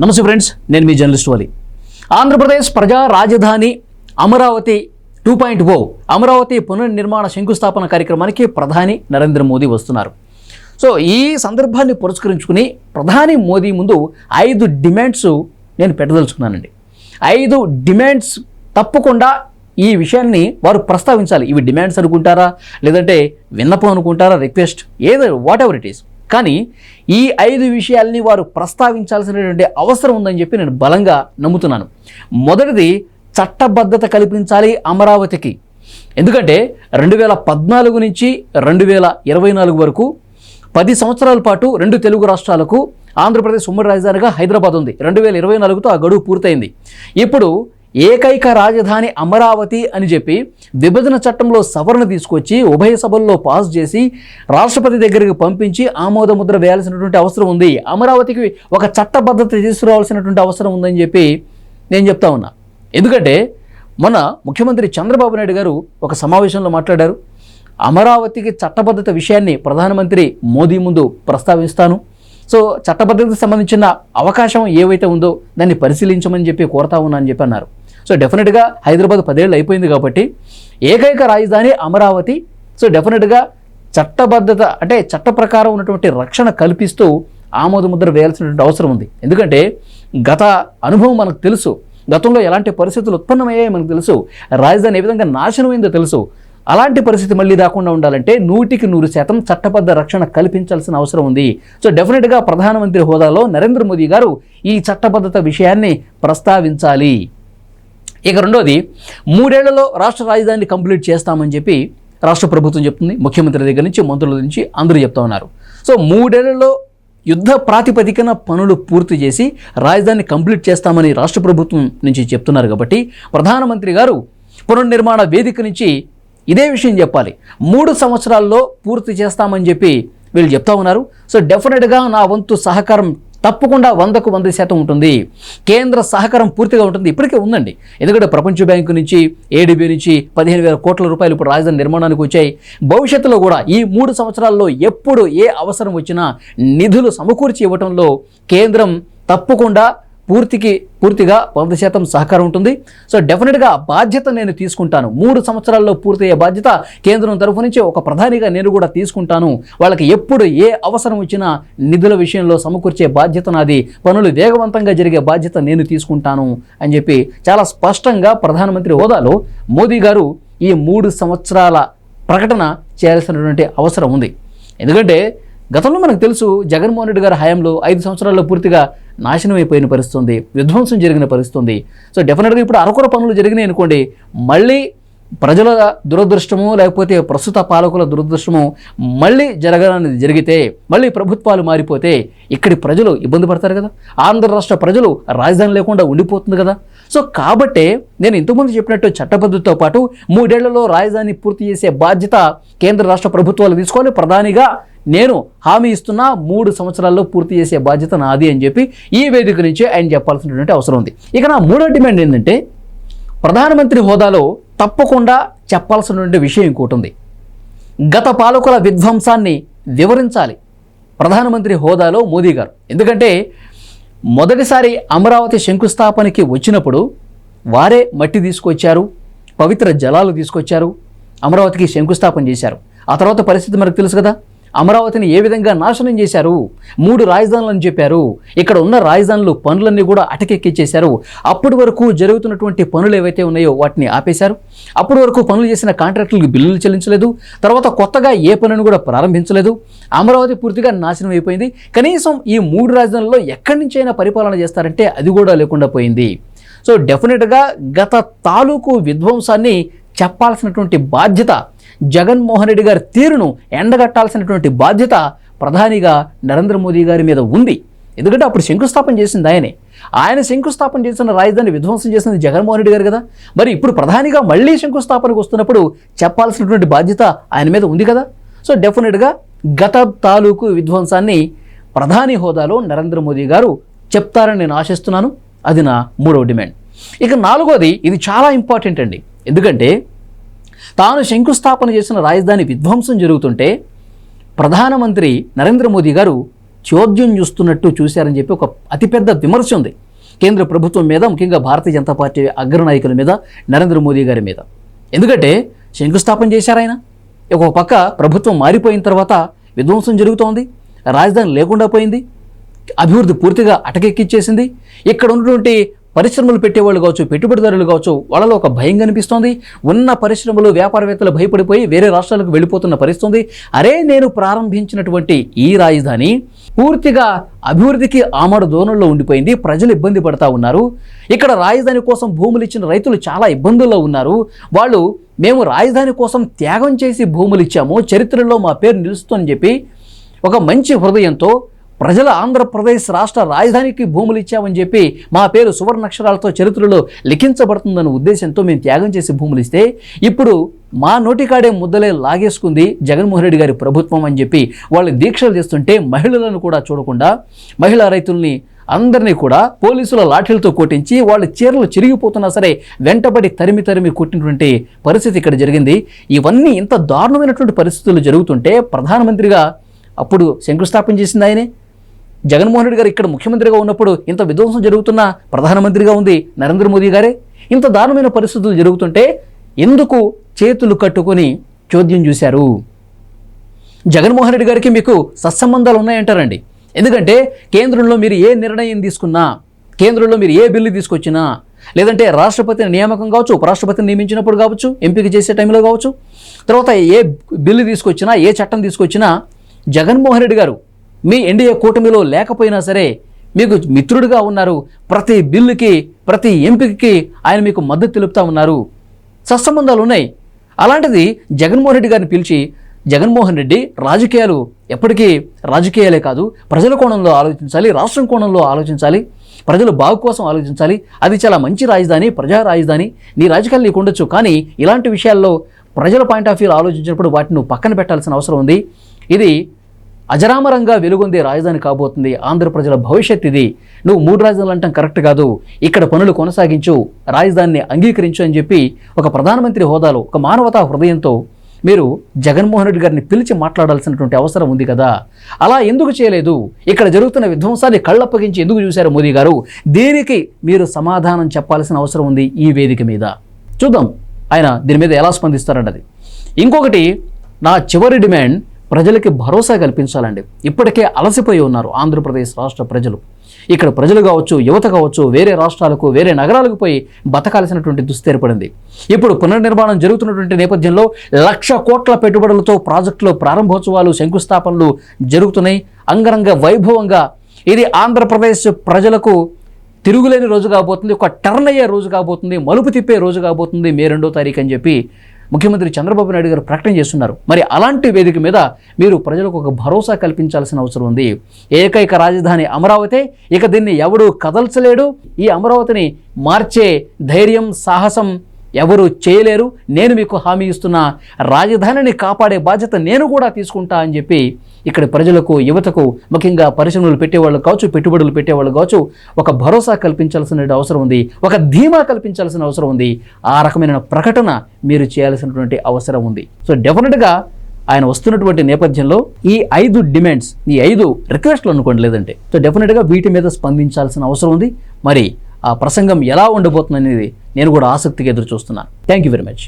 నమస్తే ఫ్రెండ్స్ నేను మీ జర్నలిస్ట్ వాలి. ఆంధ్రప్రదేశ్ ప్రజా రాజధాని Amaravati two point O Amaravati పునర్నిర్మాణ శంకుస్థాపన కార్యక్రమానికి ప్రధాని నరేంద్ర మోదీ వస్తున్నారు. సో ఈ సందర్భాన్ని పురస్కరించుకుని ప్రధాని మోదీ ముందు ఐదు డిమాండ్స్ నేను పెట్టదలుచుకున్నానండి. ఐదు డిమాండ్స్ తప్పకుండా ఈ విషయాన్ని వారు ప్రస్తావించాలి. ఇవి డిమాండ్స్ అనుకుంటారా? లేదంటే విన్నపం అనుకుంటారా? రిక్వెస్ట్ ఏదో వాట్ ఎవర్ ఇట్ ఈస్ కానీ ఈ ఐదు విషయాల్ని వారు ప్రస్తావించాల్సినటువంటి అవసరం ఉందని చెప్పి నేను బలంగా నమ్ముతున్నాను. మొదటిది చట్టబద్ధత కల్పించాలి అమరావతికి. ఎందుకంటే రెండు వేల పద్నాలుగు నుంచి రెండు వేల ఇరవై నాలుగు వరకు పది సంవత్సరాల పాటు రెండు తెలుగు రాష్ట్రాలకు ఆంధ్రప్రదేశ్ ఉమ్మడి రాజధానిగా హైదరాబాద్ ఉంది. రెండు వేల ఇరవై నాలుగుతో ఆ గడువు పూర్తయింది. ఇప్పుడు ఏకైక రాజధాని అమరావతి అని చెప్పి విభజన చట్టంలో సవరణ తీసుకొచ్చి ఉభయ సభల్లో పాస్ చేసి రాష్ట్రపతి దగ్గరికి పంపించి ఆమోదముద్ర వేయాల్సినటువంటి అవసరం ఉంది. అమరావతికి ఒక చట్టబద్ధత తీసుకురావాల్సినటువంటి అవసరం ఉందని చెప్పి నేను చెప్తా ఉన్నా. ఎందుకంటే మొన్న ముఖ్యమంత్రి చంద్రబాబు నాయుడు గారు ఒక సమావేశంలో మాట్లాడారు. అమరావతికి చట్టబద్ధత విషయాన్ని ప్రధానమంత్రి మోదీ ముందు ప్రస్తావిస్తాను. సో చట్టబద్ధతకు సంబంధించిన అవకాశం ఏవైతే ఉందో దాన్ని పరిశీలించమని చెప్పి కోరుతా ఉన్నా అని చెప్పి అన్నారు. సో డెఫినెట్గా హైదరాబాద్ పదేళ్ళు అయిపోయింది కాబట్టి ఏకైక రాజధాని అమరావతి. సో డెఫినెట్గా చట్టబద్ధత అంటే చట్ట ప్రకారం ఉన్నటువంటి రక్షణ కల్పిస్తూ ఆమోదముద్ర వేయాల్సినటువంటి అవసరం ఉంది. ఎందుకంటే గత అనుభవం మనకు తెలుసు. గతంలో ఎలాంటి పరిస్థితులు ఉత్పన్నమయ్యాయో మనకు తెలుసు. రాజధాని ఏ విధంగా నాశనమైందో తెలుసు. అలాంటి పరిస్థితి మళ్ళీ రాకుండా ఉండాలంటే నూటికి నూరు శాతం చట్టబద్ధ రక్షణ కల్పించాల్సిన అవసరం ఉంది. సో డెఫినెట్గా ప్రధానమంత్రి హోదాలో నరేంద్ర మోదీ గారు ఈ చట్టబద్ధత విషయాన్ని ప్రస్తావించాలి. ఇక రెండోది మూడేళ్ళలో రాష్ట్ర రాజధానిని కంప్లీట్ చేస్తామని చెప్పి రాష్ట్ర ప్రభుత్వం చెప్తుంది ముఖ్యమంత్రి దగ్గర నుంచి మంత్రుల నుంచి అందరూ చెప్తా ఉన్నారు. సో మూడేళ్ళలో యుద్ధ ప్రాతిపదికన పనులు పూర్తి చేసి రాజధాని కంప్లీట్ చేస్తామని రాష్ట్ర ప్రభుత్వం నుంచి చెప్తున్నారు కాబట్టి ప్రధానమంత్రి గారు పునర్నిర్మాణ వేదిక నుంచి ఇదే విషయం చెప్పాలి. మూడు సంవత్సరాల్లో పూర్తి చేస్తామని చెప్పి వీళ్ళు చెప్తా ఉన్నారు. సో డెఫినెట్గా నా వంతు సహకారం తప్పకుండా వందకు వంద శాతం ఉంటుంది. కేంద్ర సహకారం పూర్తిగా ఉంటుంది. ఇప్పటికే ఉందండి. ఎందుకంటే ప్రపంచ బ్యాంకు నుంచి ఏడీబీ నుంచి పదిహేను వేల కోట్ల రూపాయలు ఇప్పుడు రాజధాని నిర్మాణానికి వచ్చాయి. భవిష్యత్తులో కూడా ఈ మూడు సంవత్సరాల్లో ఎప్పుడు ఏ అవసరం వచ్చినా నిధులు సమకూర్చి ఇవ్వటంలో కేంద్రం తప్పకుండా పూర్తికి పూర్తిగా వంద శాతం సహకారం ఉంటుంది. సో డెఫినెట్గా బాధ్యత నేను తీసుకుంటాను. మూడు సంవత్సరాల్లో పూర్తయ్యే బాధ్యత కేంద్రం తరఫు నుంచి ఒక ప్రధానిగా నేను కూడా తీసుకుంటాను. వాళ్ళకి ఎప్పుడు ఏ అవసరం వచ్చినా నిధుల విషయంలో సమకూర్చే బాధ్యత నాది. పనులు వేగవంతంగా జరిగే బాధ్యత నేను తీసుకుంటాను అని చెప్పి చాలా స్పష్టంగా ప్రధానమంత్రి హోదాలో మోదీ గారు ఈ మూడు సంవత్సరాల ప్రకటన చేయాల్సినటువంటి అవసరం ఉంది. ఎందుకంటే గతంలో మనకు తెలుసు జగన్మోహన్ రెడ్డి గారి హయాంలో ఐదు సంవత్సరాల్లో పూర్తిగా నాశనం అయిపోయిన పరిస్థితి ఉంది విధ్వంసం జరిగిన పరిస్థితి ఉంది సో డెఫినెట్గా ఇప్పుడు అరకొర పనులు జరిగినాయి అనుకోండి మళ్ళీ ప్రజల దురదృష్టము లేకపోతే ప్రస్తుత పాలకుల దురదృష్టము మళ్ళీ జరగడానికి జరిగితే మళ్ళీ ప్రభుత్వాలు మారిపోతే ఇక్కడి ప్రజలు ఇబ్బంది పడతారు కదా. ఆంధ్ర రాష్ట్ర ప్రజలు రాజధాని లేకుండా ఉండిపోతుంది కదా. సో కాబట్టే నేను ఇంతకుముందు చెప్పినట్టు చట్టబద్ధతతో పాటు మూడేళ్ళలో రాజధాని పూర్తి చేసే బాధ్యత కేంద్ర రాష్ట్ర ప్రభుత్వాలు తీసుకోవాలి. ప్రధానిగా నేను హామీ ఇస్తున్నా మూడు సంవత్సరాల్లో పూర్తి చేసే బాధ్యత నాది అని చెప్పి ఈ వేదిక నుంచి ఆయన చెప్పాల్సినటువంటి అవసరం ఉంది. ఇక నా మూడో డిమాండ్ ఏంటంటే ప్రధానమంత్రి హోదాలో తప్పకుండా చెప్పాల్సినటువంటి విషయం ఇంకోటి ఉంది. గత పాలకుల విధ్వంసాన్ని వివరించాలి ప్రధానమంత్రి హోదాలో మోదీ గారు. ఎందుకంటే మొదటిసారి అమరావతి శంకుస్థాపనకి వచ్చినప్పుడు వారే మట్టి తీసుకొచ్చారు పవిత్ర జలాలు తీసుకొచ్చారు అమరావతికి శంకుస్థాపన చేశారు. ఆ తర్వాత పరిస్థితి మనకు తెలుసు కదా? అమరావతిని ఏ విధంగా నాశనం చేశారు? మూడు రాజధానులు అని చెప్పారు. ఇక్కడ ఉన్న రాజధానులు పనులన్నీ కూడా అటకెక్కించేశారు అప్పటి వరకు జరుగుతున్నటువంటి పనులు ఏవైతే ఉన్నాయో వాటిని ఆపేశారు. అప్పటి వరకు పనులు చేసిన కాంట్రాక్టులకు బిల్లులు చెల్లించలేదు. తర్వాత కొత్తగా ఏ పనులను కూడా ప్రారంభించలేదు. అమరావతి పూర్తిగా నాశనం అయిపోయింది. కనీసం ఈ మూడు రాజధానుల్లో ఎక్కడి నుంచైనా పరిపాలన చేస్తారంటే అది కూడా లేకుండా పోయింది. సో డెఫినెట్గా గత తాలూకు విధ్వంసాన్ని చెప్పాల్సినటువంటి బాధ్యత జగన్మోహన్ రెడ్డి గారి తీరును ఎండగట్టాల్సినటువంటి బాధ్యత ప్రధానిగా నరేంద్ర మోదీ గారి మీద ఉంది. ఎందుకంటే అప్పుడు శంకుస్థాపన చేసింది ఆయనే. ఆయన శంకుస్థాపన చేసిన రాజధాని విధ్వంసం చేసింది జగన్మోహన్ రెడ్డి గారు కదా. మరి ఇప్పుడు ప్రధానిగా మళ్ళీ శంకుస్థాపనకు వస్తున్నప్పుడు చెప్పాల్సినటువంటి బాధ్యత ఆయన మీద ఉంది కదా. సో డెఫినెట్గా గత తాలూకు విధ్వంసాన్ని ప్రధాని హోదాలో నరేంద్ర మోదీ గారు చెప్తారని నేను ఆశిస్తున్నాను. అది నా మూడవ డిమాండ్. ఇక నాలుగోది ఇది చాలా ఇంపార్టెంట్ అండి. ఎందుకంటే తాను శంకుస్థాపన చేసిన రాజధాని విధ్వంసం జరుగుతుంటే ప్రధానమంత్రి నరేంద్ర మోదీ గారు చోద్యం చూస్తున్నట్టు చూశారని చెప్పి ఒక అతిపెద్ద విమర్శ ఉంది. కేంద్ర ప్రభుత్వం మీద ముఖ్యంగా భారతీయ జనతా పార్టీ అగ్రనాయకుల మీద నరేంద్ర మోదీ గారి మీద. ఎందుకంటే శంకుస్థాపన చేశారాయన ఒక పక్క ప్రభుత్వం మారిపోయిన తర్వాత విధ్వంసం జరుగుతోంది. రాజధాని లేకుండా పోయింది. అభివృద్ధి పూర్తిగా అటకెక్కిచ్చేసింది. ఇక్కడ ఉన్నటువంటి పరిశ్రమలు పెట్టేవాళ్ళు కావచ్చు పెట్టుబడిదారులు కావచ్చు వాళ్ళలో ఒక భయం కనిపిస్తోంది. ఉన్న పరిశ్రమలు వ్యాపారవేత్తలు భయపడిపోయి వేరే రాష్ట్రాలకు వెళ్ళిపోతున్న పరిస్థితుంది. అరే నేను ప్రారంభించినటువంటి ఈ రాజధాని పూర్తిగా అభివృద్ధికి ఆమడు దూరంలో ఉండిపోయింది ప్రజలు ఇబ్బంది పడతా ఉన్నారు. ఇక్కడ రాజధాని కోసం భూములు ఇచ్చిన రైతులు చాలా ఇబ్బందుల్లో ఉన్నారు. వాళ్ళు మేము రాజధాని కోసం త్యాగం చేసి భూములు ఇచ్చాము చరిత్రలో మా పేరు నిలుస్తుందని చెప్పి ఒక మంచి హృదయంతో ప్రజల ఆంధ్రప్రదేశ్ రాష్ట్ర రాజధానికి భూములు ఇచ్చామని చెప్పి మా పేరు సువర్ణక్షరాలతో చరిత్రలో లిఖించబడుతుందన్న ఉద్దేశంతో మేము త్యాగం చేసి భూములు ఇస్తే ఇప్పుడు మా నోటికాడే ముద్దలే లాగేసుకుంది జగన్మోహన్ రెడ్డి గారి ప్రభుత్వం అని చెప్పి వాళ్ళు దీక్షలు చేస్తుంటే మహిళలను కూడా చూడకుండా మహిళా రైతుల్ని అందరినీ కూడా పోలీసుల లాఠీలతో కొట్టించి వాళ్ళ చీరలు చిరిగిపోతున్నా సరే వెంటబడి తరిమి తరిమి కొట్టినటువంటి పరిస్థితి ఇక్కడ జరిగింది. ఇవన్నీ ఇంత దారుణమైనటువంటి పరిస్థితులు జరుగుతుంటే ప్రధానమంత్రిగా అప్పుడు శంకుస్థాపన చేసింది ఆయనే. జగన్మోహన్ రెడ్డి గారు ఇక్కడ ముఖ్యమంత్రిగా ఉన్నప్పుడు ఇంత విధ్వంసం జరుగుతున్న ప్రధానమంత్రిగా ఉంది నరేంద్ర మోదీ గారే. ఇంత దారుణమైన పరిస్థితులు జరుగుతుంటే ఎందుకు చేతులు కట్టుకొని చోద్యం చూశారు? జగన్మోహన్ రెడ్డి గారికి మీకు సత్సంబంధాలు ఉన్నాయంటారండి. ఎందుకంటే కేంద్రంలో మీరు ఏ నిర్ణయం తీసుకున్నా కేంద్రంలో మీరు ఏ బిల్లు తీసుకొచ్చినా లేదంటే రాష్ట్రపతిని నియామకం కావచ్చు ఉపరాష్ట్రపతిని నియమించినప్పుడు కావచ్చు ఎంపిక చేసే టైంలో కావచ్చు తర్వాత ఏ బిల్లు తీసుకొచ్చినా ఏ చట్టం తీసుకొచ్చినా జగన్మోహన్ రెడ్డి గారు మీ ఎన్డీఏ కూటమిలో లేకపోయినా సరే మీకు మిత్రుడిగా ఉన్నారు. ప్రతి బిల్లుకి ప్రతి ఎంపికకి ఆయన మీకు మద్దతు తెలుపుతా ఉన్నారు. సత్సంబంధాలు ఉన్నాయి. అలాంటిది జగన్మోహన్ రెడ్డి గారిని పిలిచి జగన్మోహన్ రెడ్డి రాజకీయాలు ఎప్పటికీ రాజకీయాలే కాదు ప్రజల కోణంలో ఆలోచించాలి రాష్ట్రం కోణంలో ఆలోచించాలి ప్రజలు బాగు కోసం ఆలోచించాలి అది చాలా మంచి రాజధాని ప్రజా రాజధాని నీ రాజకీయాలు నీకు ఉండొచ్చు కానీ ఇలాంటి విషయాల్లో ప్రజల పాయింట్ ఆఫ్ వ్యూ ఆలోచించినప్పుడు వాటిని పక్కన పెట్టాల్సిన అవసరం ఉంది. ఇది అజరామరంగా వెలుగొందే రాజధాని కాబోతుంది ఆంధ్ర ప్రజల భవిష్యత్ ఇది. నువ్వు మూడు రాజధానులు అంటాం కరెక్ట్ కాదు. ఇక్కడ పనులు కొనసాగించు రాజధానిని అంగీకరించు అని చెప్పి ఒక ప్రధానమంత్రి హోదాలో ఒక మానవతా హృదయంతో మీరు జగన్మోహన్ రెడ్డి గారిని పిలిచి మాట్లాడాల్సినటువంటి అవసరం ఉంది కదా. అలా ఎందుకు చేయలేదు? ఇక్కడ జరుగుతున్న విధ్వంసాన్ని కళ్ళప్పగించి ఎందుకు చూశారు మోదీ గారు? దీనికి మీరు సమాధానం చెప్పాల్సిన అవసరం ఉంది ఈ వేదిక మీద? చూద్దాం. ఆయన దీని మీద ఎలా స్పందిస్తారన్నది. ఇంకొకటి నా చివరి డిమాండ్ ప్రజలకి భరోసా కల్పించాలండి. ఇప్పటికే అలసిపోయి ఉన్నారు ఆంధ్రప్రదేశ్ రాష్ట్ర ప్రజలు. ఇక్కడ ప్రజలు కావచ్చు యువత కావచ్చు వేరే రాష్ట్రాలకు వేరే నగరాలకు పోయి బతకాల్సినటువంటి దుస్థితి ఇప్పుడు పునర్నిర్మాణం జరుగుతున్నటువంటి నేపథ్యంలో లక్ష కోట్ల పెట్టుబడులతో ప్రాజెక్టులు ప్రారంభోత్సవాలు శంకుస్థాపనలు జరుగుతున్నాయి. అంగరంగ వైభవంగా ఇది ఆంధ్రప్రదేశ్ ప్రజలకు తిరుగులేని రోజు కాబోతుంది. ఒక టర్న్ అయ్యే రోజు కాబోతుంది. మలుపు తిప్పే రోజు కాబోతుంది. మే రెండో తారీఖు అని చెప్పి ముఖ్యమంత్రి చంద్రబాబు నాయుడు గారు ప్రకటన చేస్తున్నారు. మరి అలాంటి వేదిక మీద మీరు ప్రజలకు ఒక భరోసా కల్పించాల్సిన అవసరం ఉంది. ఏకైక రాజధాని అమరావతి ఇక దీన్ని ఎవడూ కదల్చలేడు. ఈ అమరావతిని మార్చే ధైర్యం సాహసం ఎవరు చేయలేరు నేను మీకు హామీ ఇస్తున్న. రాజధానిని కాపాడే బాధ్యత నేను కూడా తీసుకుంటా అని చెప్పి ఇక్కడ ప్రజలకు యువతకు ముఖ్యంగా పరిశ్రమలు పెట్టేవాళ్ళు కావచ్చు పెట్టుబడులు పెట్టేవాళ్ళు కావచ్చు ఒక భరోసా కల్పించాల్సిన అవసరం ఉంది ఒక ధీమా కల్పించాల్సిన అవసరం ఉంది. ఆ రకమైన ప్రకటన మీరు చేయాల్సినటువంటి అవసరం ఉంది. సో డెఫినెట్గా ఆయన వస్తున్నటువంటి నేపథ్యంలో ఈ ఐదు డిమాండ్స్ ఈ ఐదు రిక్వెస్ట్లు అనుకోండి లేదంటే సో డెఫినెట్గా వీటి మీద స్పందించాల్సిన అవసరం ఉంది. మరి ఆ ప్రసంగం ఎలా ఉండబోతుంది అనేది నేను కూడా ఆసక్తిగా ఎదురు చూస్తున్నాను థ్యాంక్ యూ వెరీ మచ్